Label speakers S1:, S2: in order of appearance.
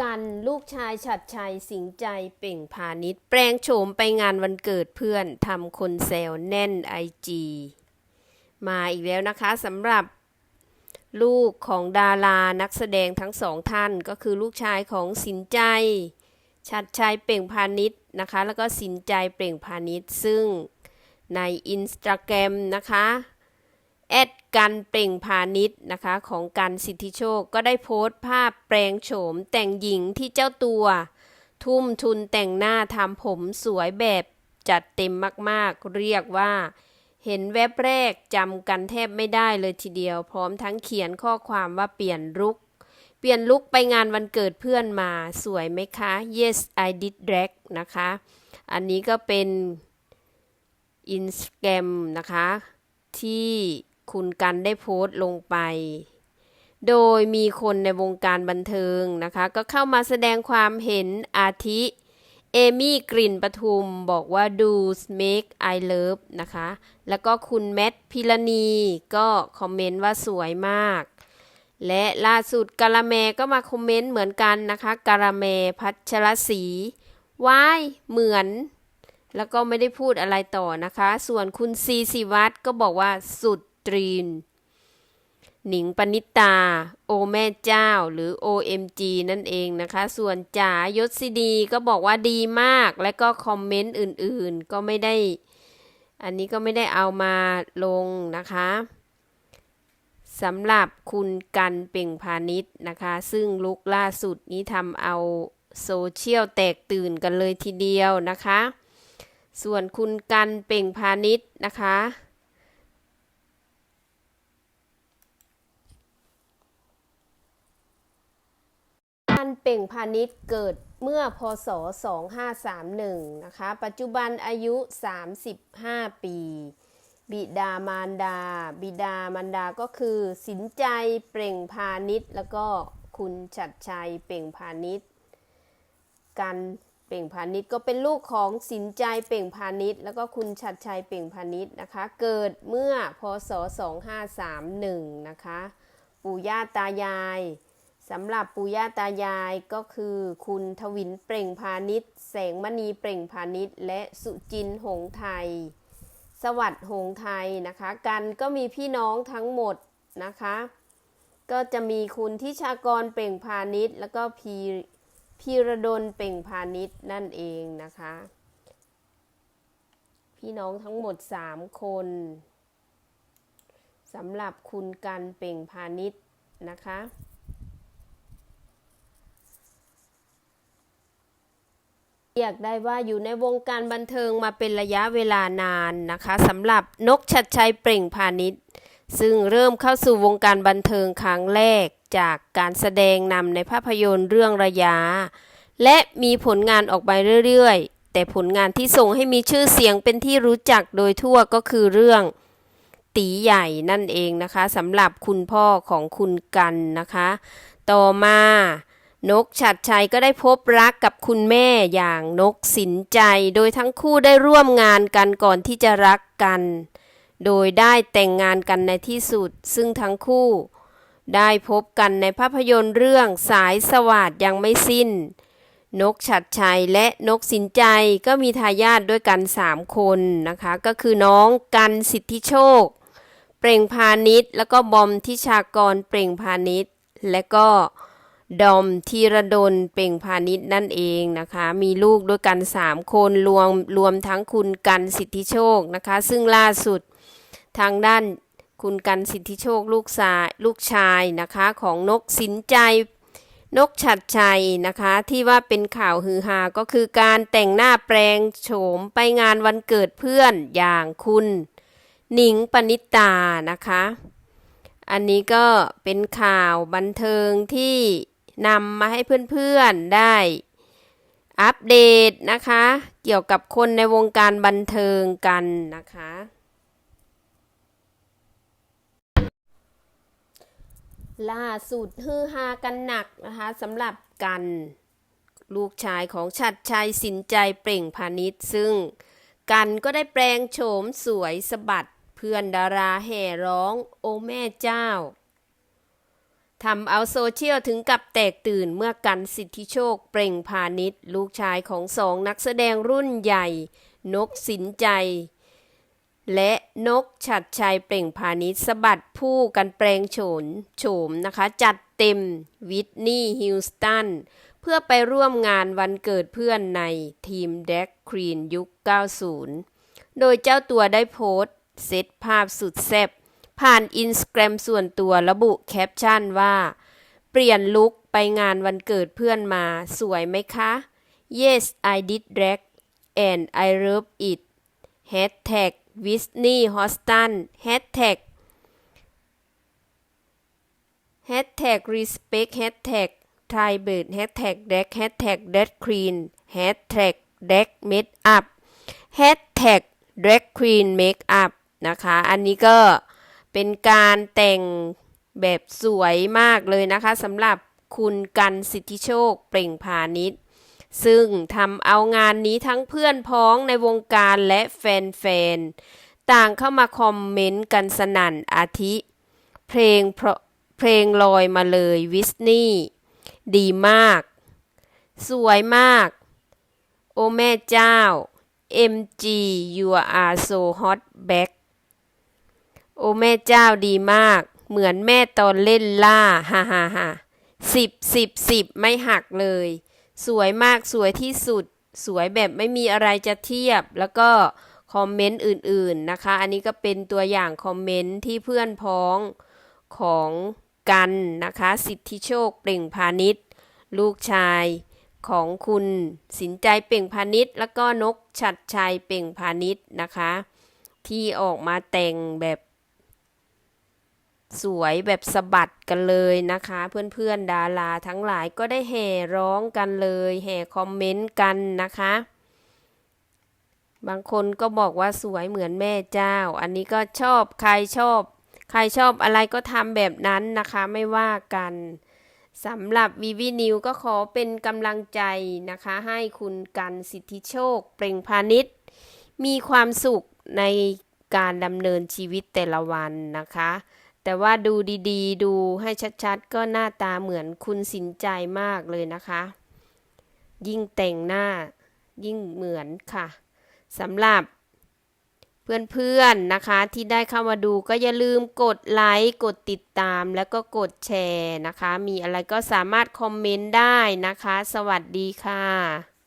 S1: กันลูกชายฉัดชัยสิงใจเป่งพาณิชย์ แปลงโฉมไปงานวันเกิดเพื่อนทำคนแซวแน่นไอจีมาอีกแล้วนะคะสำหรับลูกของดารานักแสดงทั้งสองท่านก็คือลูกชายของสินใจชัดชัยเปล่งพาณิชย์นะคะ แล้วก็สินใจเปล่งพาณิชย์ซึ่งในอินสตาแกรมนะคะแอด กันเปล่งพาณิชย์นะคะของกันสิทธิโชคก็ได้โพสต์ภาพแปลงโฉมแต่งหญิงที่เจ้าตัว ทุ่มทุนแต่งหน้าทำผมสวยแบบจัดเต็มมากๆ เรียกว่า เห็นแวบแรกจำกันแทบไม่ได้เลยทีเดียว พร้อมทั้งเขียนข้อความว่าเปลี่ยนลุกเปลี่ยนลุกไปงานวันเกิดเพื่อนมาสวยไหมคะ yes I did drag นะคะ อันนี้ก็เป็นอินสตาแกรมนะคะที่ คุณกันได้โพสต์ลงไป โดยมีคนในวงการบันเทิงนะคะ ก็เข้ามาแสดงความเห็นอาทิ เอมี่กลิ่นปทุมบอกว่าดู make I love นะคะ แล้วก็คุณแมทพิรณีก็คอมเมนต์ว่าสวยมาก และล่าสุดกาละแมก็มาคอมเมนต์เหมือนกันนะคะกาละแมพัชรศรีว้ายเหมือน แล้วก็ไม่ได้พูดอะไรต่อนะคะ ส่วนคุณซีสิวัตรก็บอกว่าสุด ตรีน หนิงปณิตา โอแม่เจ้าหรือ OMG นั่นเองนะคะ ส่วนจ๋ายศซีดีก็บอกว่าดีมาก และก็คอมเมนต์อื่นๆ ก็ไม่ได้ อันนี้ก็ไม่ได้เอามาลงนะคะสำหรับคุณกันเป่งพาณิชย์นะคะ ซึ่งลุกล่าสุดนี้ทำเอาโซเชียลแตกตื่นกันเลยทีเดียวนะคะ ส่วนคุณกันเป่งพาณิชย์นะคะ กันเป่งพาณิชย์เกิดเมื่อพศ 2531 นะคะ ปัจจุบันอายุ 35 ปี บิดามารดา บิดามารดาก็คือ สินใจเปล่งพาณิชย์ แล้วก็คุณชัดชัยเปล่งพาณิชย์ กันเปล่งพาณิชย์ก็เป็นลูกของสินใจเปล่งพาณิชย์ แล้วก็คุณชัดชัยเปล่งพาณิชย์นะคะ เกิดเมื่อพศ 2531 นะคะ ปู่ย่าตายาย สำหรับปู่ย่าตายายก็คือ คุณทวินเปล่งพาณิชย์แสงมณีเปล่งพาณิชย์ และสุจินหงไทย สวัสดิ์หงไทยนะคะ กันก็มีพี่น้องทั้งหมดนะคะ ก็จะมีคุณทิชากรเปล่งพาณิชย์ แล้วก็พีพีระดลเปล่งพาณิชย์นั่นเองนะคะ พี่น้องทั้งหมด 3 คนสำหรับคุณกันเปล่งพาณิชย์นะคะ เรียกได้ว่าอยู่ในวงการบันเทิงมาเป็นระยะเวลานานนะคะสำหรับนกชัดชัยเปล่งพาณิชย์ซึ่งเริ่มเข้าสู่วงการบันเทิงครั้งแรกจากการแสดงนำในภาพยนตร์เรื่องระยะ และมีผลงานออกไปเรื่อยๆ แต่ผลงานที่ส่งให้มีชื่อเสียงเป็นที่รู้จักโดยทั่วก็คือเรื่อง ตีใหญ่นั่นเองนะคะสำหรับคุณพ่อของคุณกันนะคะ ต่อมา นกฉัดชัยก็ได้พบรักกับคุณแม่อย่างนกสินใจ โดยทั้งคู่ได้ร่วมงานกันก่อนที่จะรักกัน โดยได้แต่งงานกันในที่สุด ซึ่งทั้งคู่ ได้พบกันในภาพยนตร์เรื่องสายสวัสดยังไม่สิ้น นกฉัดชัยและนกสินใจก็มีทายาทด้วยกัน3คนนะคะ ก็คือน้องกันสิทธิโชค เปล่งพาณิชย์ แล้วก็บอมทิชากรเปล่งพาณิชย์ และก็ ดอมธีรดลเป่งพาณิชย์นั่นเองนะคะ มีลูกด้วยกัน 3 คนรวมรวมทั้งคุณกันสิทธิโชคนะคะ ซึ่งล่าสุดทางด้านคุณกันสิทธิโชคลูกชายลูกชายนะคะของนกสินใจนกฉัดชัยนะคะ ที่ว่าเป็นข่าวฮือฮาก็คือการแต่งหน้าแปลงโฉมไปงานวันเกิดเพื่อนอย่างคุณหนิงปณิตานะคะ อันนี้ก็เป็นข่าวบันเทิงที่ นำมาให้เพื่อนๆได้อัปเดตนะคะ เกี่ยวกับคนในวงการบันเทิงกันนะคะ ล่าสุดฮือฮากันหนักนะคะสำหรับกัน ลูกชายของชัดชัยสินใจเปล่งพาณิชย์ซึ่งกันก็ได้แปลงโฉมสวยสะบัดเพื่อนดาราแห่ร้อง โอแม่เจ้า ทำเอาโซเชียลถึงกับแตกตื่นเมื่อกันสิทธิโชคเปล่งพาณิชย์ลูกชายของสองนักแสดงรุ่นใหญ่ นกสินใจ และนกฉัดชัยเปล่งพาณิชย์สะบัดผู้กันแปลงโฉนโฉมนะคะ จัดเต็มวิทนี่ฮิลสตันเพื่อไปร่วมงานวันเกิดเพื่อนในทีมแดกครีนยุค 90 โดยเจ้าตัวได้โพสต์เซตภาพสุดแซ่บ ผ่านอินสตาแกรมส่วนตัวระบุแคปชั่นว่า เปลี่ยนลุคไปงานวันเกิดเพื่อนมาสวยไหมคะ Yes I did drag and I love it Hashtag Whitney Houston Hashtag Hashtag Respect Hashtag Thai Bird Hashtag Drag Hashtag Drag Queen Hashtag Drag Make Up Hashtag Drag Queen Make Up นะคะ อันนี้ก็ เป็นการแต่งแบบสวยมากเลยนะคะสำหรับคุณกันสิทธิโชคเปล่งพาณิชย์ ซึ่งทำเอางานนี้ทั้งเพื่อนพ้องในวงการและแฟนๆ ต่างเข้ามาคอมเมนต์กันสนั่นอาทิ เพลงเพราะเพลงลอยมาเลยวิสนี่ดีมาก สวยมาก โอแม่เจ้า MG you are so hot back โอแม่เจ้าดีมาก เหมือนแม่ตอนเล่นล่าฮ่าฮ่าฮ่าสิบสิบสิบไม่หักเลย สวยมากสวยที่สุด สวยแบบไม่มีอะไรจะเทียบ แล้วก็คอมเมนต์อื่นๆนะคะ อันนี้ก็เป็นตัวอย่างคอมเมนต์ที่เพื่อนพ้องของกันนะคะ สิทธิโชคเปล่งพาณิชย์ ลูกชายของคุณสินใจเปล่งพาณิชย์ แล้วก็นกฉัดชัยเปล่งพาณิชย์นะคะ ที่ออกมาแต่งแบบ สวยแบบสะบัดกันเลยนะคะ เพื่อนๆดาราทั้งหลายก็ได้แห่ร้องกันเลยแห่คอมเมนต์กันนะคะ บางคนก็บอกว่าสวยเหมือนแม่เจ้า อันนี้ก็ชอบใครชอบ ใครชอบอะไรก็ทำแบบนั้นนะคะไม่ว่ากันสำหรับวีวีนิวก็ขอเป็นกำลังใจนะคะ ให้คุณกันสิทธิโชค เปล่งพาณิชย์ มีความสุขในการดำเนินชีวิตแต่ละวันนะคะ แต่ว่าดูดีๆ ดูให้ชัดๆ ก็หน้าตาเหมือนคุณสินใจมากเลยนะคะ ยิ่งแต่งหน้ายิ่งเหมือนค่ะสำหรับเพื่อนๆนะคะที่ได้เข้ามาดูก็อย่าลืมกดไลค์กดติดตามแล้วก็กดแชร์นะคะ มีอะไรก็สามารถคอมเมนต์ได้นะคะ สวัสดีค่ะ